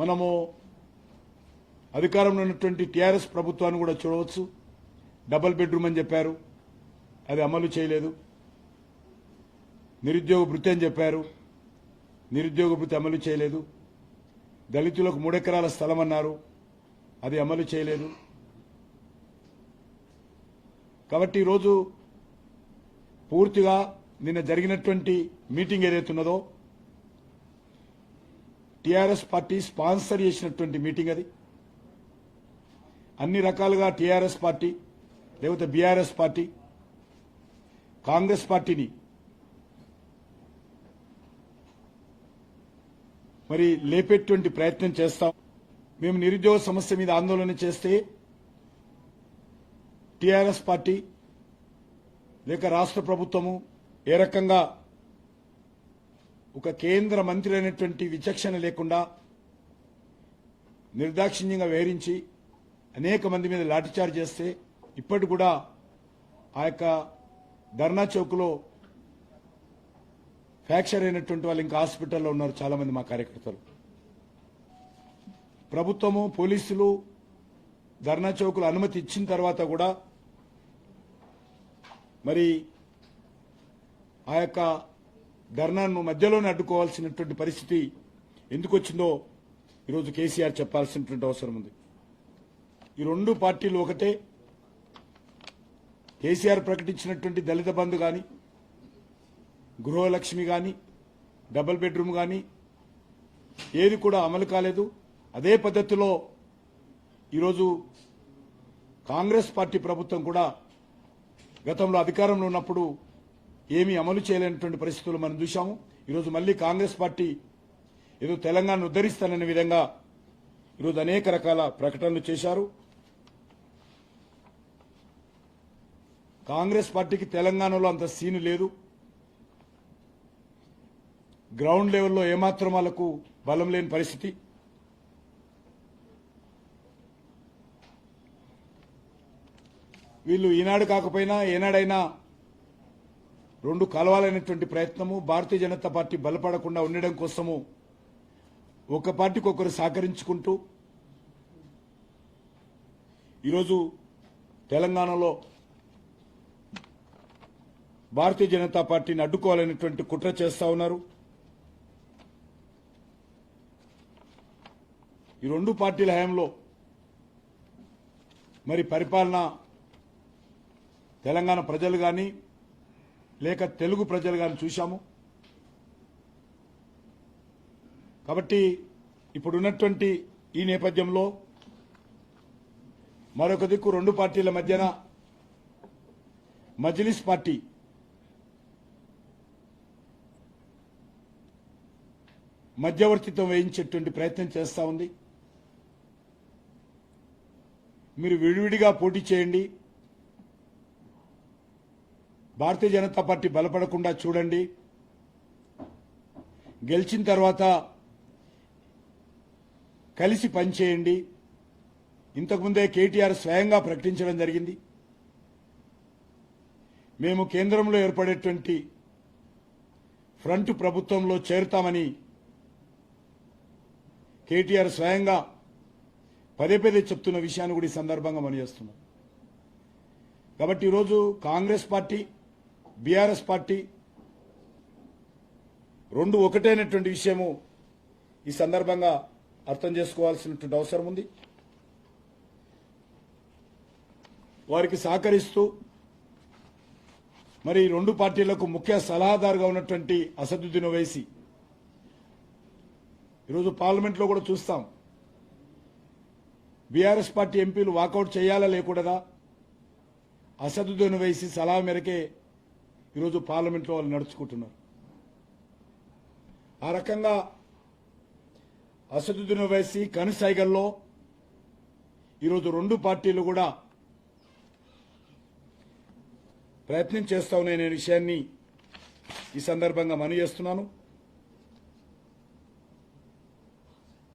మనము అధికారంలో ఉన్నటువంటి టీఆర్ఎస్ ప్రభుత్వాన్ని కూడా చూడవచ్చు. డబల్ బెడ్రూమ్ అని చెప్పారు. అది అమలు చేయలేదు. నిరుద్యోగ భృతి అని చెప్పారు. నిరుద్యోగ భృతి అమలు చేయలేదు. దళితులకు మూడెకరాల స్థలం అన్నారు. అది అమలు చేయలేదు. కాబట్టి ఈరోజు పూర్తిగా నిన్న జరిగినటువంటి మీటింగ్ ఏదైతున్నదో టీఆర్ఎస్ పార్టీ స్పాన్సర్ చేసినటువంటి మీటింగ్ అది. అన్ని రకాలుగా టీఆర్ఎస్ పార్టీ లేకపోతే బీఆర్ఎస్ పార్టీ కాంగ్రెస్ పార్టీని. మరి లేపేటువంటి ప్రయత్నం చేస్తాం. మేము నిరుద్యోగ సమస్య మీద ఆందోళన చేస్తే టీఆర్ఎస్ పార్టీ లేక రాష్ట్ర ప్రభుత్వము ఏ రకంగా ఒక కేంద్ర మంత్రి అయినటువంటి విచక్షణ లేకుండా నిర్దాక్షిణ్యంగా వేరించి అనేక మంది మీద లాఠీచార్జ్ చేస్తే ఇప్పటి కూడా ఆ యొక్క ధర్నా చౌక్లో ఫ్రాక్చర్ అయినటువంటి వాళ్ళు ఇంకా హాస్పిటల్లో ఉన్నారు చాలా మంది మా కార్యకర్తలు. ప్రభుత్వము పోలీసులు ధర్నా చౌకులు అనుమతి ఇచ్చిన తర్వాత కూడా మరి ఆ యొక్క ధర్నాను మధ్యలోనే అడ్డుకోవాల్సినటువంటి పరిస్థితి ఎందుకు వచ్చిందో ఈరోజు కేసీఆర్ చెప్పాల్సినటువంటి అవసరం ఉంది. ఈ రెండు పార్టీలు ఒకటే. కేసీఆర్ ప్రకటించినటువంటి దళిత బంధు కానీ గృహలక్ష్మి కానీ డబుల్ బెడ్రూమ్ కానీ ఏది కూడా అమలు కాలేదు. అదే పద్ధతిలో ఈరోజు కాంగ్రెస్ పార్టీ ప్రభుత్వం కూడా గతంలో అధికారంలో ఉన్నప్పుడు ఏమీ అమలు చేయలేనటువంటి పరిస్థితులు మనం చూశాము. ఈరోజు మళ్ళీ కాంగ్రెస్ పార్టీ ఏదో తెలంగాణను ఉద్ధరిస్తాననే విధంగా ఈరోజు అనేక రకాల ప్రకటనలు చేశారు. కాంగ్రెస్ పార్టీకి తెలంగాణలో అంత సీను లేదు. గ్రౌండ్ లెవెల్లో ఏమాత్రం వాళ్ళకు బలం లేని పరిస్థితి. వీళ్ళు ఈనాడు కాకపోయినా ఏనాడైనా రెండు కలవాలనేటువంటి ప్రయత్నము భారతీయ జనతా పార్టీ బలపడకుండా ఉండడం కోసము ఒక పార్టీకి ఒకరు సహకరించుకుంటూ ఈరోజు తెలంగాణలో భారతీయ జనతా పార్టీని అడ్డుకోవాలనేటువంటి కుట్ర చేస్తా ఉన్నారు. ఈ రెండు పార్టీల హయాంలో మరి పరిపాలన తెలంగాణ ప్రజలు కానీ లేక తెలుగు ప్రజలు కానీ చూశాము. కాబట్టి ఇప్పుడున్నటువంటి ఈ నేపథ్యంలో మరొక దిక్కు రెండు పార్టీల మధ్యన మజ్లిస్ పార్టీ మధ్యవర్తిత్వం వహించేటువంటి ప్రయత్నం చేస్తా ఉంది. మీరు విడివిడిగా పోటీ చేయండి. భారతీయ జనతా పార్టీ బలపడకుండా చూడండి. గెలిచిన తర్వాత కలిసి పనిచేయండి. ఇంతకుముందే కేటీఆర్ స్వయంగా ప్రకటించడం జరిగింది. మేము కేంద్రంలో ఏర్పడేటువంటి ఫ్రంట్ ప్రభుత్వంలో చేరుతామని కేటీఆర్ స్వయంగా పదే పదే చెప్తున్న విషయాన్ని కూడా ఈ సందర్భంగా మనం చేస్తున్నాం. కాబట్టి ఈరోజు కాంగ్రెస్ పార్టీ బీఆర్ఎస్ పార్టీ రెండు ఒకటైనటువంటి విషయము ఈ సందర్భంగా అర్థం చేసుకోవాల్సినటువంటి అవసరం ఉంది. వారికి సహకరిస్తూ మరి రెండు పార్టీలకు ముఖ్య సలహాదారుగా ఉన్నటువంటి అసదుద్దీన్ వేసి ఈరోజు పార్లమెంట్లో కూడా చూస్తాం. బీఆర్ఎస్ పార్టీ ఎంపీలు వాకౌట్ చేయాలా లేకూడదా? అసదుద్దీన్ వేసి సలహా మేరకే ఈరోజు పార్లమెంట్లో వాళ్ళు నడుచుకుంటున్నారు. ఆ రకంగా అసదుద్దీన్ వైసీ కనుసైగల్లో ఈరోజు రెండు పార్టీలు కూడా ప్రయత్నం చేస్తా ఉన్నాయనే విషయాన్ని ఈ సందర్భంగా మనవి చేస్తున్నాను.